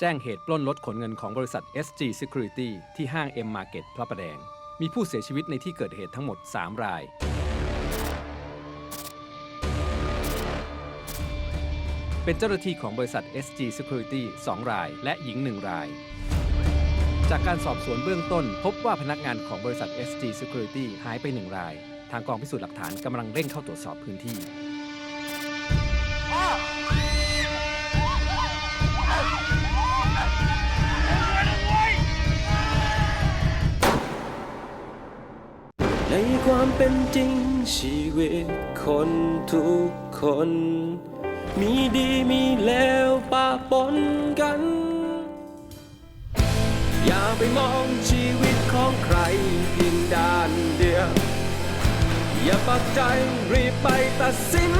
แจ้งเหตุปล้นรถขนเงินของบริษัท SG Security ที่ห้าง M Market พระประแดง มีผู้เสียชีวิตในที่เกิดเหตุทั้งหมด 3 ราย เป็นเจ้าหน้าที่ของบริษัท SG Security 2 ราย และหญิง 1 ราย จากการสอบสวนเบื้องต้น พบว่าพนักงานของบริษัท SG Security หายไป 1 ราย ทางกองพิสูจน์หลักฐานกำลังเร่งเข้าตรวจสอบพื้นที่ ความเป็นจริงชีวิตคนทุกคน มีดีมีแล้วปะปนกัน อย่าไปมองชีวิตของใครเพียงด้านเดียว อย่าปักใจรีบไปตัดสิน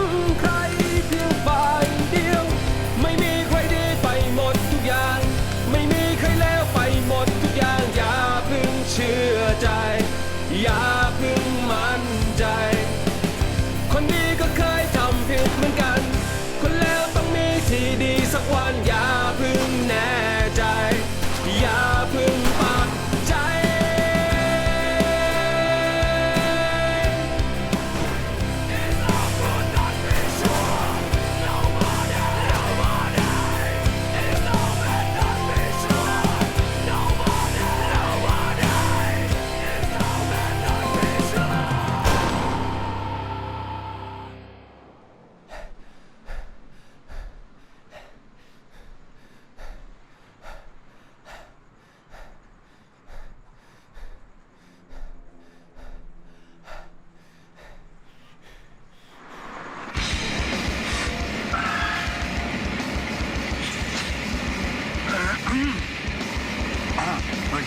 สวัส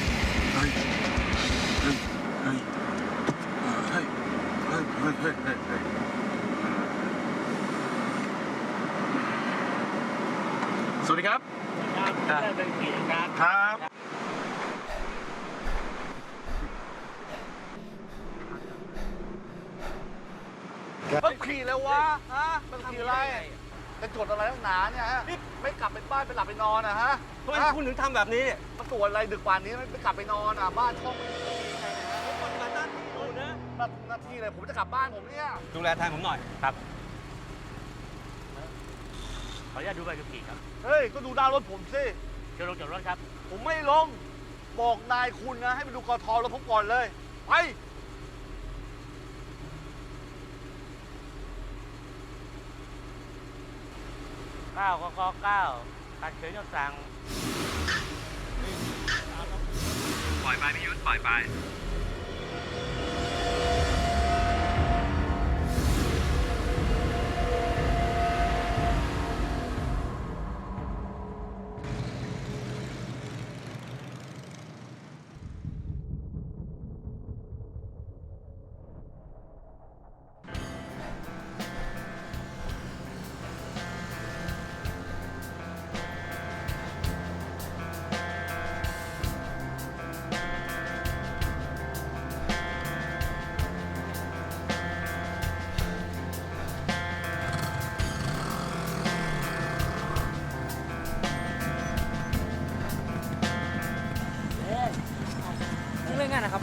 ดีครับ ครับเริ่มเป็นขีดครับครับ มันขี่แล้ววะฮะมันขี่อะไร จะจดอะไรตั้งหนาเนี่ยฮะไม่กลับไปบ้านไปหลับไปนอนนะฮะทำไมฮะคุณถึงทำแบบนี้เนี่ยมาตรวจอะไรดึกป่านนี้ไม่กลับไปนอนอะบ้านช่องไม่มีใครนะฮะปฏิบัติหน้าที่อยู่นะหน้าหน้าที่เลยผมจะกลับบ้านผมเนี่ยดูแลแทนผมหน่อยครับ ขออนุญาตดูใบขับขี่ครับเฮ้ยก็ดูหน้ารถผมสิเชิญลงจากรถครับ ผมไม่ลงบอกนายคุณนะให้ไปดูกอทอแล้วผมก่อนเลยไป 9กก9การเขียนคำสั่ง ปล่อยไปพี่ยุทธปล่อยไป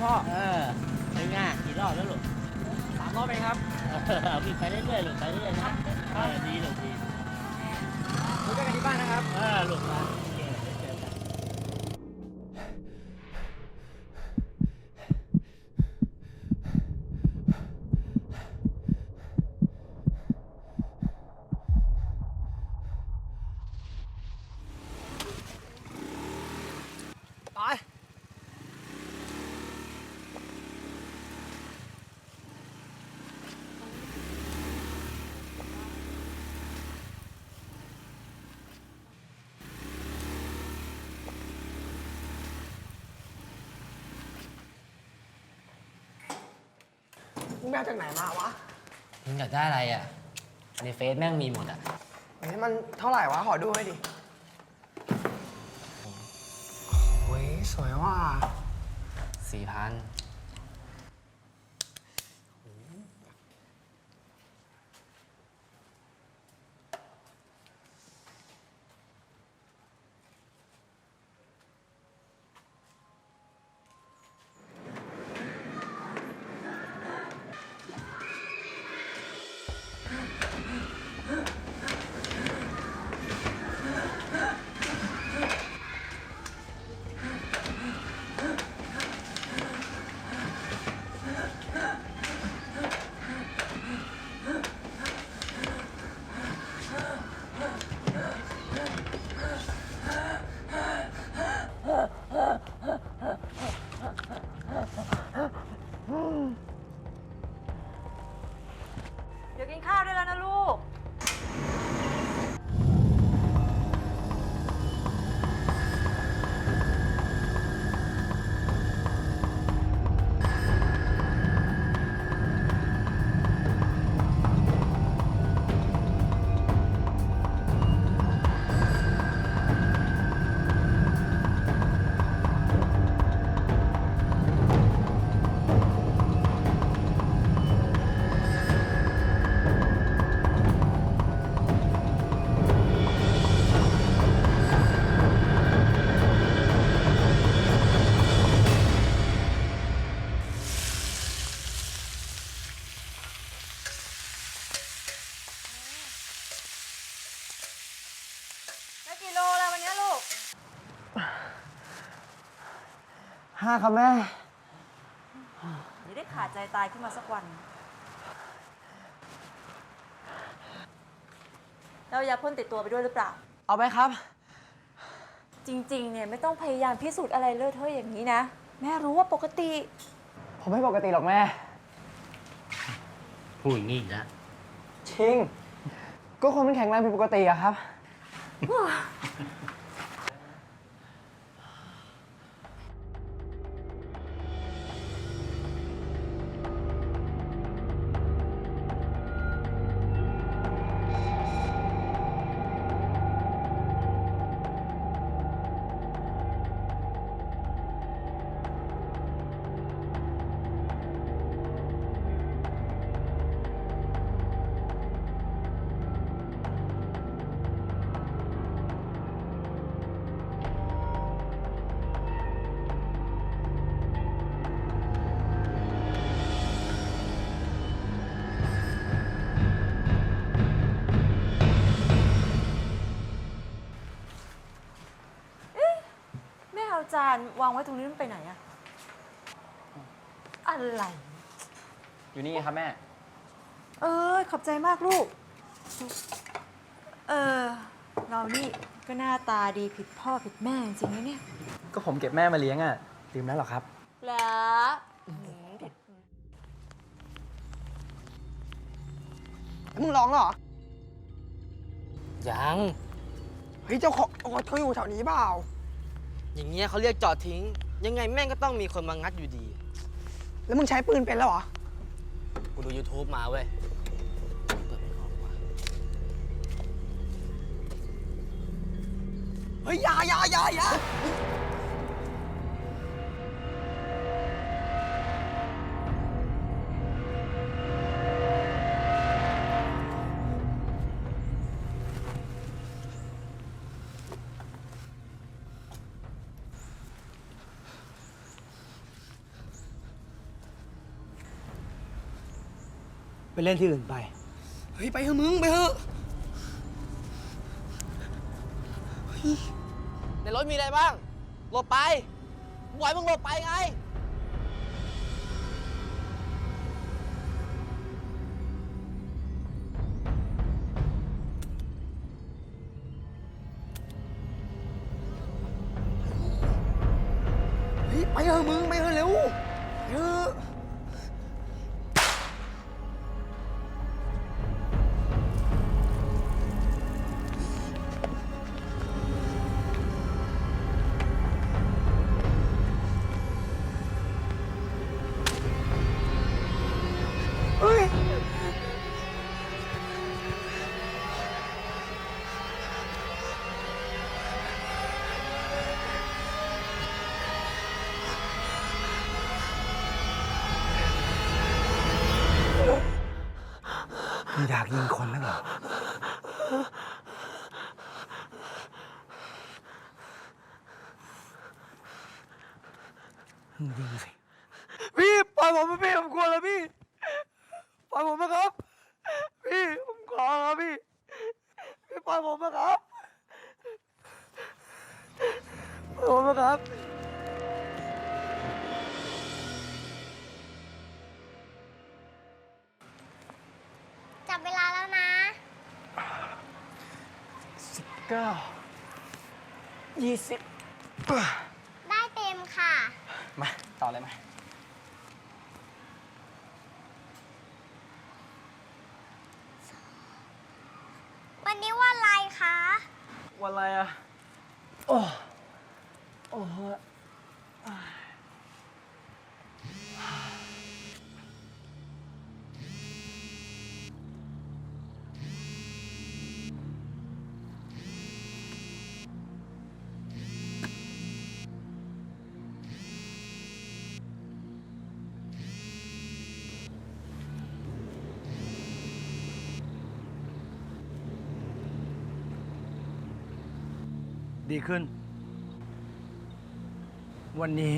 พ่อ เออเป็นไงกี่รอบแล้วลูกสามรอบเองครับเออวิ่งไปเรื่อยๆลูกไปเรื่อยๆนะเออดีลูกดีคุยกันที่บ้านนะครับ เออลูกมาโอเคเดี๋ยวเจอกัน ไป มึงไปเอาจากไหนมาวะมึงอยากได้อะไรอะ ในเฟซแม่งมีหมดอะเฮ้ยมันเท่าไหร่วะ ขอดูหน่อยดิโอ้ยสวยว่ะสี่พัน ลูก ห้าค่ะแม่ อย่าได้ขาดใจตายขึ้นมาสักวัน เรายาพ่นติดตัวไปด้วยหรือเปล่า เอาไหมครับ จริง ๆ เนี่ยไม่ต้องพยายามพิสูจน์อะไรเลอะเทอะอย่างนี้นะ แม่รู้ว่าปกติ ผมไม่ปกติหรอกแม่ พูดอย่างนี้อีกแล้วชิง ก็คนมันแข็งแรงผิดปกติอะครับ เอาจานวางไว้ตรงนี้มันไปไหนอะอะไร อยู่นี่ครับแม่ เออ ขอบใจมากลูก เออ เรานี่ก็หน้าตาดีผิดพ่อผิดแม่จริงๆนะเนี่ยก็ผมเก็บแม่มาเลี้ยงอะลืมแล้วหรอครับ แล้วหืมผิดมึงร้องเหรอ ยัง เฮ้ยเจ้าของโอ๊ตเขาอยู่แถวนี้เปล่า อย่างเงี้ยเขาเรียกจอดทิ้ง ยังไงแม่งก็ต้องมีคนมางัดอยู่ดี แล้วมึงใช้ปืนเป็นแล้วเหรอ กูดู YouTube มาเว้ยเปิดไม่ออกว่ะเฮ้ยอยาอยาอยาอยา ไปเล่นที่อื่นไป เฮ้ย ไปเถอะมึง ไปเถอะในรถมีอะไรบ้าง หลบไปบอยมึงหลบไปไง เฮ้ย ไปเถอะมึง ไปเถอะเร็วากยิงคนนั่นเหรอ ยิงสิ พี่ปล่อยผมไปพี่ผมกลัวแล้วพี่ ปล่อยผมนะครับ เก้ายี่สิบได้เต็มค่ะ มา ต่อเลยมา ดีขึ้น วันนี้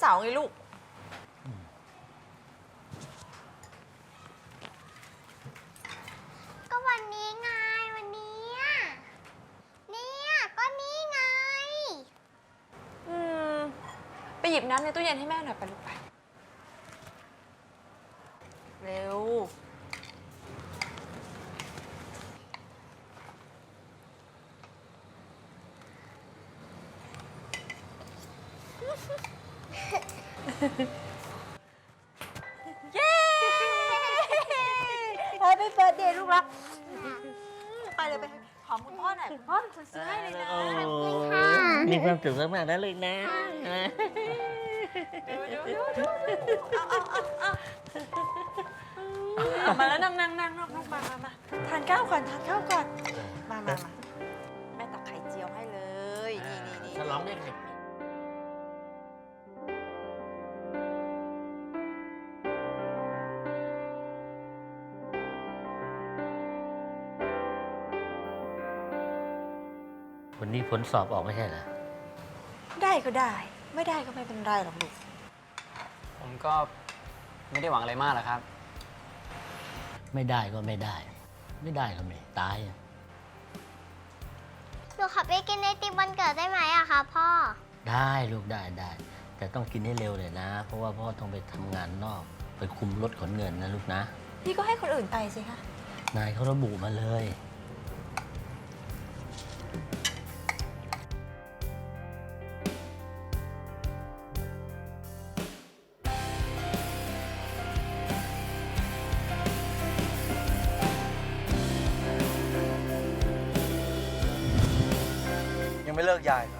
เป็นเสาร์ไงลูก ก็วันนี้ไงวันนี้อะเนี่ยก็นี่ไง อืม ไปหยิบน้ำในตู้เย็นให้แม่หน่อยไปลูกไป เร็ว เย้แฮปปี้เบิร์ดเดย์ลูกรัก ไปเลยไปหอมคุณพ่อหน่อยคุณพ่อเป็นคนซื้อให้เลยนะ มีความสุขมากๆนะเลยนะ ดูดูดูดูเอาเอาเอาเอาเอามาแล้วนั่งนั่งนั่งนั่งนั่งมามามาทานข้าวก่อนทานข้าวก่อน ผลสอบออกไม่ใช่เหรอ ได้ก็ได้ ไม่ได้ก็ไม่เป็นไรหรอกลูก ผมก็ไม่ได้หวังอะไรมากหรอกครับ ไม่ได้ก็ไม่ได้ ไม่ได้ก็ไม่ตายอะหนูขอไปกินไอติมวันเกิดได้ไหมอะคะพ่อ ได้ลูกได้ได้ แต่ต้องกินให้เร็วเลยนะ เพราะว่าพ่อต้องไปทำงานนอก ไปคุมรถขนเงินนะลูกนะ พี่ก็ให้คนอื่นไปสิคะ นายเขาระบุมาเลย ไม่เลิกยายเหรอ